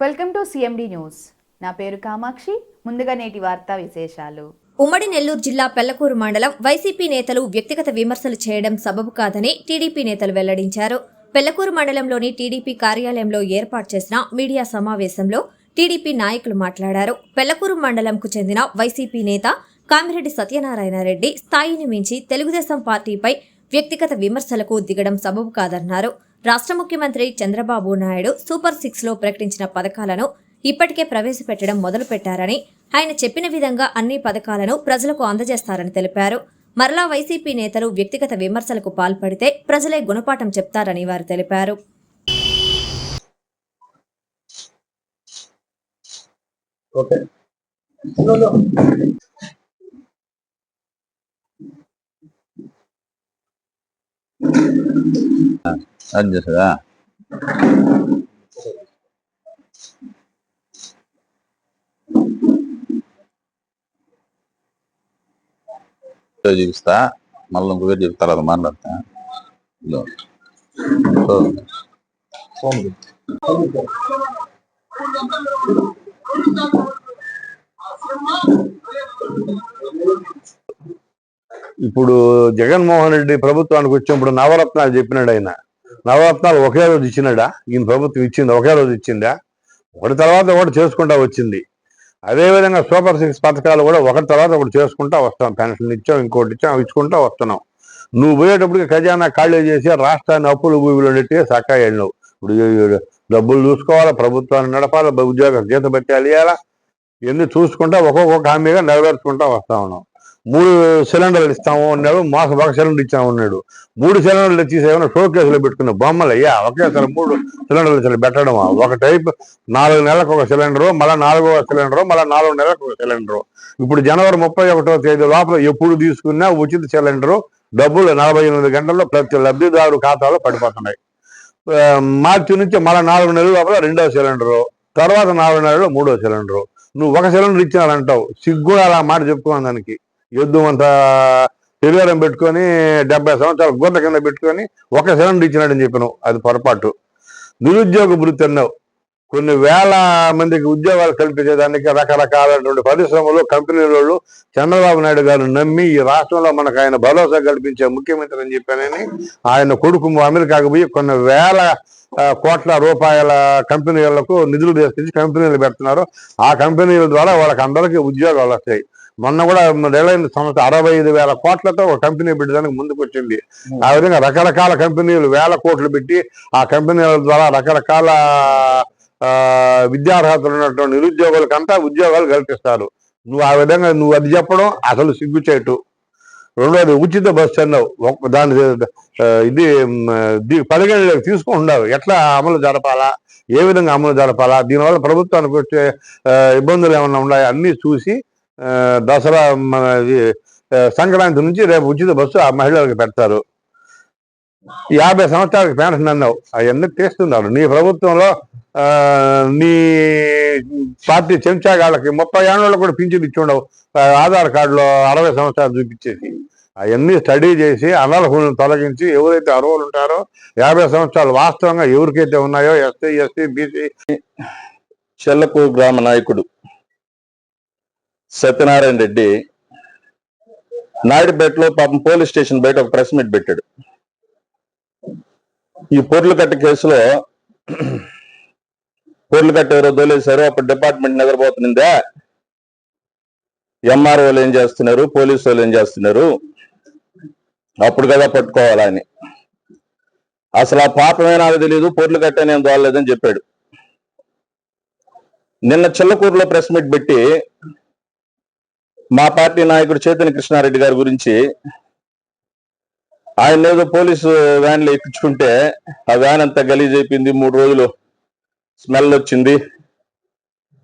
Welcome to CMD news. నా పేరు కామాక్షి. ముందుగా నేటి వార్తా విశేషాలు. ఉమ్మడి నెల్లూరు జిల్లా పెళ్ళకూరు మండలం వైసీపీ నేతలు వ్యక్తిగత విమర్శలు చేయడం సబబు కాదని టీడీపీ నేతలు వెల్లడించారు. పెళ్ళకూరు మండలంలోని టీడీపీ కార్యాలయంలో ఏర్పాటు చేసిన మీడియా సమావేశంలో టీడీపీ నాయకులు మాట్లాడారు. పెళ్ళకూరు మండలంకు చెందిన వైసీపీ నేత కామిరెడ్డి సత్యనారాయణ రెడ్డి స్థాయిని మించి తెలుగుదేశం పార్టీపై వ్యక్తిగత విమర్శలకు దిగడం సబబు కాదన్నారు. రాష్ట్ర ముఖ్యమంత్రి చంద్రబాబు నాయుడు సూపర్ సిక్స్లో ప్రకటించిన పథకాలను ఇప్పటికే ప్రవేశపెట్టడం మొదలుపెట్టారని ఆయన చెప్పిన విధంగా అన్ని పథకాలను ప్రజలకు అందజేస్తారని తెలిపారు. మరలా వైసీపీ నేతలు వ్యక్తిగత విమర్శలకు పాల్పడితే ప్రజలే గుణపాఠం చెప్తారని వారు తెలిపారు. ఓకే. అది చేస్తుందా చూపిస్తా మళ్ళీ ఇంకొకటి చెప్తా తర్వాత మాట్లాడతా ఇదిగో. సో, ఇప్పుడు జగన్మోహన్ రెడ్డి ప్రభుత్వానికి వచ్చినప్పుడు నవరత్నాలు చెప్పినాడు ఆయన. నవరత్నాలు ఒకే రోజు ఇచ్చినాడా? ఈయన ప్రభుత్వం ఇచ్చింది? ఒకే రోజు ఇచ్చిందా? ఒకటి తర్వాత ఒకటి చేసుకుంటా వచ్చింది. అదేవిధంగా సూపర్ సిక్స్ పథకాలు కూడా ఒకటి తర్వాత ఒకటి చేసుకుంటా వస్తాం. పెన్షన్ ఇచ్చాం ఇంకోటి ఇచ్చాం ఇచ్చుకుంటా వస్తున్నాం. నువ్వు పోయేటప్పటికి ఖజానా ఖాళీ చేసి రాష్ట్రాన్ని అప్పులు భూమిలో నెట్టి సక్కా వెళ్ళినావు ఇప్పుడు డబ్బులు చూసుకోవాలా? ప్రభుత్వాన్ని నడపాలి? ఉద్యోగం జీతం పెట్టాలి ఇవ్వాలా ఇవన్నీ చూసుకుంటా ఒక్కొక్క హామీగా నెరవేర్చుకుంటా వస్తా ఉన్నాం. మూడు సిలిండర్లు ఇస్తాము అన్నాడు మాసం ఒక సిలిండర్ ఇచ్చాము అన్నాడు. మూడు సిలిండర్లు తీసేమన్నా షో కేసులో పెట్టుకున్న బొమ్మలు అయ్యా ఒకేసారి మూడు సిలిండర్లు ఇచ్చి పెట్టడం ఒక టైప్ నాలుగు నెలలకు ఒక సిలిండరు మళ్ళీ నాలుగో సిలిండరు మళ్ళీ నాలుగు నెలలకు ఒక సిలిండరు. ఇప్పుడు జనవరి ముప్పై ఒకటో తేదీ లోపల ఎప్పుడు తీసుకున్నా ఉచిత సిలిండరు డబ్బులు నలభై ఎనిమిది గంటల్లో ప్రతి లబ్ధిదారు ఖాతాలో పడిపోతున్నాయి. మార్చి నుంచి మళ్ళీ నాలుగు నెలల లోపల రెండో సిలిండరు తర్వాత నాలుగు నెలల్లో మూడో సిలిండరు. నువ్వు ఒక సిలిండర్ ఇచ్చినారంటావు సిగ్గు అలా మాట చెప్పుకున్నాను దానికి. యుద్ధం అంత శరీరం పెట్టుకొని డెబ్బై సంవత్సరాల గుంత కింద పెట్టుకొని ఒక సిలిండర్ ఇచ్చినాడని చెప్పినావు అది పొరపాటు. నిరుద్యోగ వృత్తి అన్నావు. కొన్ని వేల మందికి ఉద్యోగాలు కల్పించేదానికి రకరకాలైనటువంటి పరిశ్రమలు కంపెనీల వాళ్ళు చంద్రబాబు నాయుడు గారు నమ్మి ఈ రాష్ట్రంలో మనకు ఆయన భరోసా కల్పించే ముఖ్యమంత్రి అని చెప్పానని ఆయన కొడుకు అమెరికాకు పోయి కొన్ని వేల కోట్ల రూపాయల కంపెనీలకు నిధులు తీసుకొచ్చి కంపెనీలు పెడుతున్నారు. ఆ కంపెనీల ద్వారా వాళ్ళకి అందరికీ ఉద్యోగాలు వస్తాయి. మొన్న కూడా రిలయన్స్ సంస్థ అరవై ఐదు వేల కోట్లతో ఒక కంపెనీ పెట్టడానికి ముందుకు వచ్చింది ఆ విధంగా రకరకాల కంపెనీలు వేల కోట్లు పెట్టి ఆ కంపెనీల ద్వారా రకరకాల విద్యార్హతలు ఉన్నటువంటి నిరుద్యోగులకంతా ఉద్యోగాలు కల్పిస్తారు. నువ్వు ఆ విధంగా నువ్వు అది చెప్పడం అసలు సిగ్గుచేటు. రెండోది ఉచిత బస్సు అన్నావు. దాని ఇది పరిగణలోకి తీసుకుంటున్నారు ఎట్లా అమలు జరపాలా? ఏ విధంగా అమలు జరపాలా? దీనివల్ల ప్రభుత్వానికి వచ్చే ఇబ్బందులు ఏమైనా ఉన్నాయా? అన్ని చూసి దసరా మన ఇది, సంక్రాంతి నుంచి రేపు ఉచిత బస్సు ఆ మహిళలకు పెడతారు. యాభై సంవత్సరాలకు పెన్షన్ అన్నావు. అవన్నీ తీస్తున్నారు. నీ ప్రభుత్వంలో ఆ, నీ పార్టీ చెంచాగాళ్ళకి ముప్పై ఏళ్ళలో కూడా పింఛన్ ఇచ్చి ఉండవు ఆధార్ కార్డులో అరవై సంవత్సరాలు చూపించేసి అవన్నీ స్టడీ చేసి అనర్హులను తొలగించి ఎవరైతే అర్హులు ఉంటారో యాభై సంవత్సరాలు వాస్తవంగా ఎవరికైతే ఉన్నాయో ఎస్సీ ఎస్టీ బీసీ చెల్లకూరు గ్రామ నాయకుడు సత్యనారాయణ రెడ్డి నాయుడుపేటలో పాపం పోలీస్ స్టేషన్ బయట ఒక ప్రెస్ మీట్ పెట్టాడు. ఈ పొర్లుకట్ట కేసులో పొర్లుకట్ట ఎవరో దోలేశారు అప్పుడు డిపార్ట్మెంట్ నిద్రపోతుందా? ఎంఆర్ఓలు ఏం చేస్తున్నారు? పోలీసు వాళ్ళు ఏం చేస్తున్నారు? అప్పుడు కదా పట్టుకోవాలని అసలు ఆ పాపమే నాకు తెలియదు పొర్లు కట్టే నేను దోలేదని చెప్పాడు. నిన్న చిల్లకూరులో ప్రెస్ మీట్ పెట్టి మా పార్టీ నాయకుడు చైతన్య కృష్ణారెడ్డి గారి గురించి ఆయన ఏదో పోలీసు వ్యాన్లో ఎక్కించుకుంటే ఆ వ్యాన్ అంతా గలీజ్ అయిపోయింది మూడు రోజులు స్మెల్ వచ్చింది.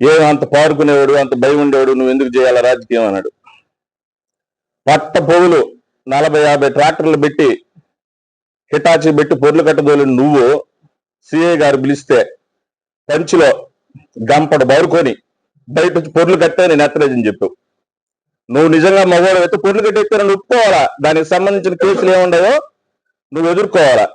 ఏం అంత పాడుకునేవాడు అంత భయం ఉండేవాడు నువ్వు ఎందుకు చేయాలా రాజకీయం? అన్నాడు. పట్ట పొగులు నలభై యాభై ట్రాక్టర్లు పెట్టి హిటాచి పెట్టి పొర్లు కట్టదోలు నువ్వు సిఐ గారు పిలిస్తే పంచిలో గంపడు బరుకొని బయట పొర్లు కట్టే నేను ఎత్తలేదని చెప్పు నువ్వు నిజంగా మగవాడు అయితే పొర్లు కట్టేస్తే నువ్వు ఒప్పుకోవాలా? దానికి సంబంధించిన కేసులు ఏముండవో నువ్వు ఎదుర్కోవాలా?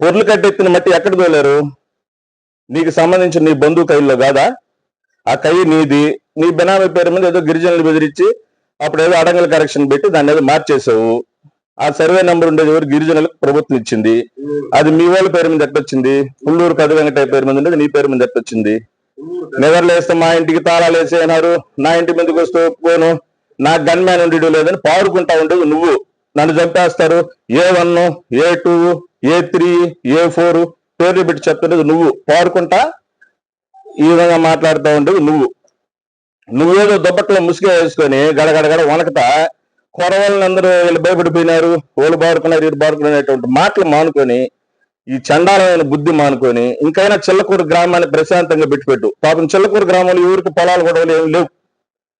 పొర్లు కట్టెత్తిన మట్టి ఎక్కడికి వెళ్ళారు నీకు సంబంధించిన నీ బంధువు కైల్లో కాదా? ఆ కై నీది. నీ బినామీ పేరు మీద ఏదో గిరిజనులు బెదిరించి అప్పుడు ఏదో అడంగల్ కరెక్షన్ పెట్టి దాన్ని ఏదో మార్చేసావు ఆ సర్వే నెంబర్ ఉండేది ఎవరు? గిరిజనులకు ప్రభుత్వం ఇచ్చింది. అది మీ వాళ్ళ పేరు మీద ఎట్టొచ్చింది పుల్లూరు కది వెంకటయ్య పేరు మీద ఉండేది నీ పేరు మీద ఎట్టొచ్చింది నిద్రలు వేస్తే మా ఇంటికి తాళాలు వేసేనారు నా ఇంటి మీదకి వస్తే ఒప్పుకోను నా గన్ మ్యాన్ ఉండేది లేదని పాడుకుంటా ఉండేవి నువ్వు. నన్ను చంపేస్తారు. A one A two A three A four పేర్లు పెట్టి చెప్తుండేది నువ్వు. పాడుకుంటా ఈ విధంగా మాట్లాడుతూ ఉండేవి నువ్వు. నువ్వేదో దుబ్బట్లో ముసుగు వేసుకొని గడగడగడ వనకతా కొరవాళ్ళందరూ వీళ్ళు భయపడిపోయినారు. వాళ్ళు బాడుకున్నారు వీళ్ళు బాడుకునేటువంటి మాటలు మానుకొని ఈ చండాలమైన బుద్ధి మానుకొని ఇంకైనా చిల్లకూరు గ్రామాన్ని ప్రశాంతంగా పెట్టిపెట్టు పాపం చిల్లకూరు గ్రామంలో ఎవరికి పొలాలు కూడా ఏమి లేవు.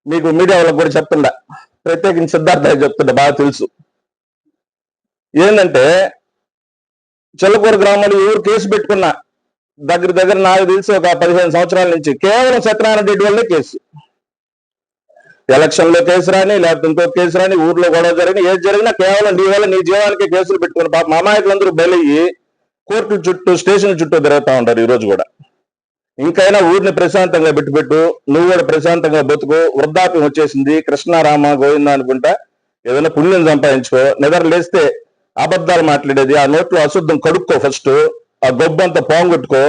మీకు మీడియా వాళ్ళకి కూడా చెప్తుండ. ప్రత్యేకించి సిద్ధార్థ చెప్తుండే. బాగా తెలుసు. ఏంటంటే చిల్లకూరు గ్రామంలో ఎవరు కేసు పెట్టుకున్నా దగ్గర దగ్గర నాకు తెలిసి ఒక పదిహేను సంవత్సరాల నుంచి కేవలం సత్యనారాయణ రెడ్డి వల్లే కేసు. ఎలక్షన్లో కేసు రాని లేకపోతే ఇంకో కేసు రాని ఊర్లో గొడవ జరిగిన ఏది జరిగినా కేవలం నీ వల్ల నీ జీవానికి కేసులు పెట్టుకుని పాప మా అమాయకులందరూ బలయ్యి కోర్టు చుట్టూ స్టేషన్ చుట్టూ తిరుగుతా ఉంటారు ఈ రోజు కూడా. ఇంకైనా ఊరిని ప్రశాంతంగా పెట్టుపెట్టు నువ్వు కూడా ప్రశాంతంగా బతుకు వృద్ధాప్యం వచ్చేసింది కృష్ణారామ గోవింద అనుకుంటా ఏదైనా పుణ్యం సంపాదించుకో నిద్ర లేస్తే అబద్ధాలు మాట్లాడేది ఆ నోట్లో అశుద్ధం కడుక్కో ఫస్ట్ ఆ గొబ్బంతా పోంగొట్టుకో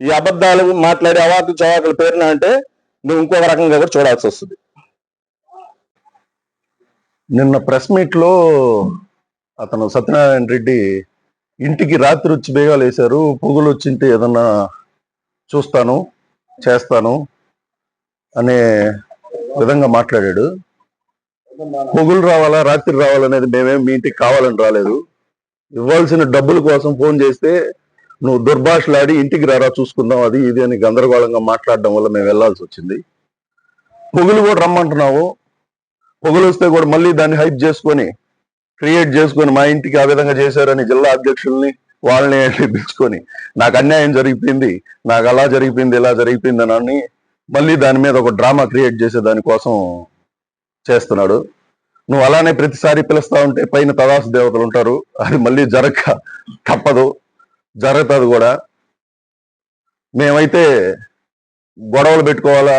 ఈ అబద్ధాలు మాట్లాడి అవాకులు చవాకులు పేరున అంటే నువ్వు ఇంకొక రకంగా కూడా చూడాల్సి వస్తుంది. నిన్న ప్రెస్ మీట్లో అతను సత్యనారాయణ రెడ్డి ఇంటికి రాత్రి వచ్చి బేగాలు వేశారు పొగులు వచ్చింటే ఏదన్నా చూస్తాను చేస్తాను అనే విధంగా మాట్లాడాడు. పొగులు రావాలా రాత్రి రావాలనేది మేమేం మీ ఇంటికి కావాలని రాలేదు. ఇవ్వాల్సిన డబ్బుల కోసం ఫోన్ చేస్తే నువ్వు దుర్భాషలాడి ఇంటికి రారా చూసుకుందాం అది ఇది అని గందరగోళంగా మాట్లాడడం వల్ల మేము వెళ్ళాల్సి వచ్చింది. పొగులు కూడా రమ్మంటున్నావు. పొగులు వస్తే కూడా మళ్ళీ దాన్ని హైప్ చేసుకొని క్రియేట్ చేసుకొని మా ఇంటికి ఆ విధంగా చేశారని జిల్లా అధ్యక్షుల్ని వాళ్ళని పిలుచుకొని నాకు అన్యాయం జరిగిపోయింది నాకు అలా జరిగిపోయింది ఇలా జరిగిపోయింది అని మళ్ళీ దాని మీద ఒక డ్రామా క్రియేట్ చేసే దానికోసం చేస్తున్నాడు. నువ్వు అలానే ప్రతిసారి పిలుస్తా ఉంటే పైన తదాసు దేవతలు ఉంటారు అది మళ్ళీ జరగక తప్పదు జరుగుతుంది కూడా. మేమైతే గొడవలు పెట్టుకోవాలా?